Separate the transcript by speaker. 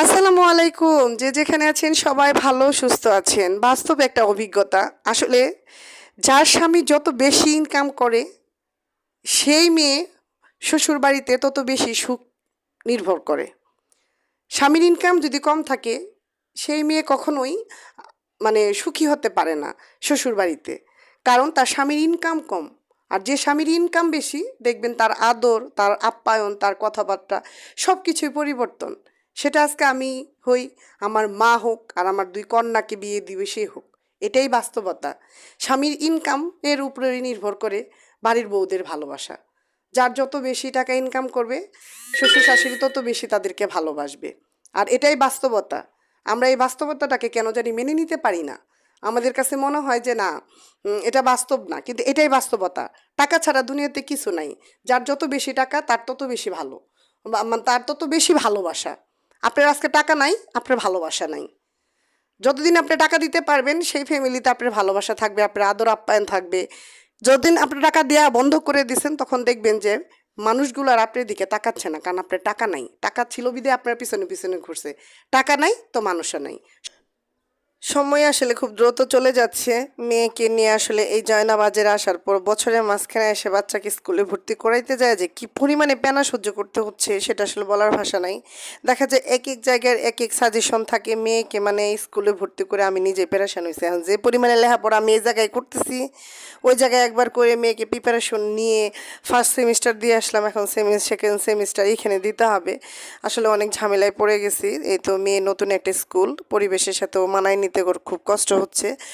Speaker 1: আসসালামু আলাইকুম। যে যেখানে আছেন সবাই ভালো, সুস্থ আছেন। বাস্তব একটা অভিজ্ঞতা। আসলে যার স্বামী যত বেশি ইনকাম করে, সেই মেয়ে শ্বশুর বাড়িতে তত বেশি সুখ নির্ভর করে। স্বামীর ইনকাম যদি কম থাকে, সেই মেয়ে কখনোই মানে সুখী হতে পারে না শ্বশুর বাড়িতে কারণ তার স্বামীর ইনকাম কম। আর যে স্বামীর ইনকাম বেশি, দেখবেন তার আদর, তার আপ্যায়ন, তার কথাবার্তা সব কিছুই পরিবর্তন। সেটা আজকে আমি হই, আমার মা হোক আর আমার দুই কন্যাকে বিয়ে দিবে সে হোক। এটাই বাস্তবতা। স্বামীর ইনকাম এর উপরে নির্ভর করে বাড়ির বউদের ভালোবাসা। যার যত বেশি টাকা ইনকাম করবে শ্বশুর শাশুড়ি তত বেশি তাদেরকে ভালোবাসবে। আর এটাই বাস্তবতা। আমরা এই বাস্তবতাটাকে কেন জানি মেনে নিতে পারি না। আমাদের কাছে মনে হয় যে না এটা বাস্তব না, কিন্তু এটাই বাস্তবতা। টাকা ছাড়া দুনিয়াতে কিছু নাই। যার যত বেশি টাকা, তার তত বেশি ভালো। মানে তার তত বেশি ভালোবাসা। আপনার আজকে টাকা নাই, আপনার ভালোবাসা নাই। যতদিন আপনি টাকা দিতে পারবেন, সেই ফ্যামিলিতে আপনার ভালোবাসা থাকবে, আপনার আদর আপ্যায়ন থাকবে। যতদিন আপনি টাকা দেওয়া বন্ধ করে দিয়েছেন তখন দেখবেন যে মানুষগুলো আর আপনার দিকে তাকাচ্ছে না, কারণ আপনার টাকা নাই। টাকা ছিল বিদে আপনার পিছনে পিছনে ঘুরছে। টাকা নাই তো মানুষও নাই। সময় আসলে খুব দ্রুত চলে যাচ্ছে। মেয়েকে নিয়ে আসলে এই জয়নাবাজের আসার পর বছরের মাঝখানে এসে বাচ্চাকে স্কুলে ভর্তি করাইতে যায় যে কি পরিমাণে পেনা সহ্য করতে হচ্ছে সেটা আসলে বলার ভাষা নাই। দেখা যায় এক এক জায়গার এক এক সাজেশন থাকে, মেয়েকে মানে স্কুলে ভর্তি করে আমি নিজে প্যারাশান হয়েছি এখন যে পরিমাণে লেখাপড়া আমি এই জায়গায় করতেছি, ওই জায়গায় একবার করে মেয়েকে প্রিপারেশন নিয়ে ফার্স্ট সেমিস্টার দিয়ে আসলাম, এখন সেমি সেকেন্ড সেমিস্টার এখানে দিতে হবে। আসলে অনেক ঝামেলায় পড়ে গেছি। এই তো মেয়ে নতুন একটা স্কুল, পরিবেশের সাথেও মানায় নিতে খুব কষ্ট হচ্ছে।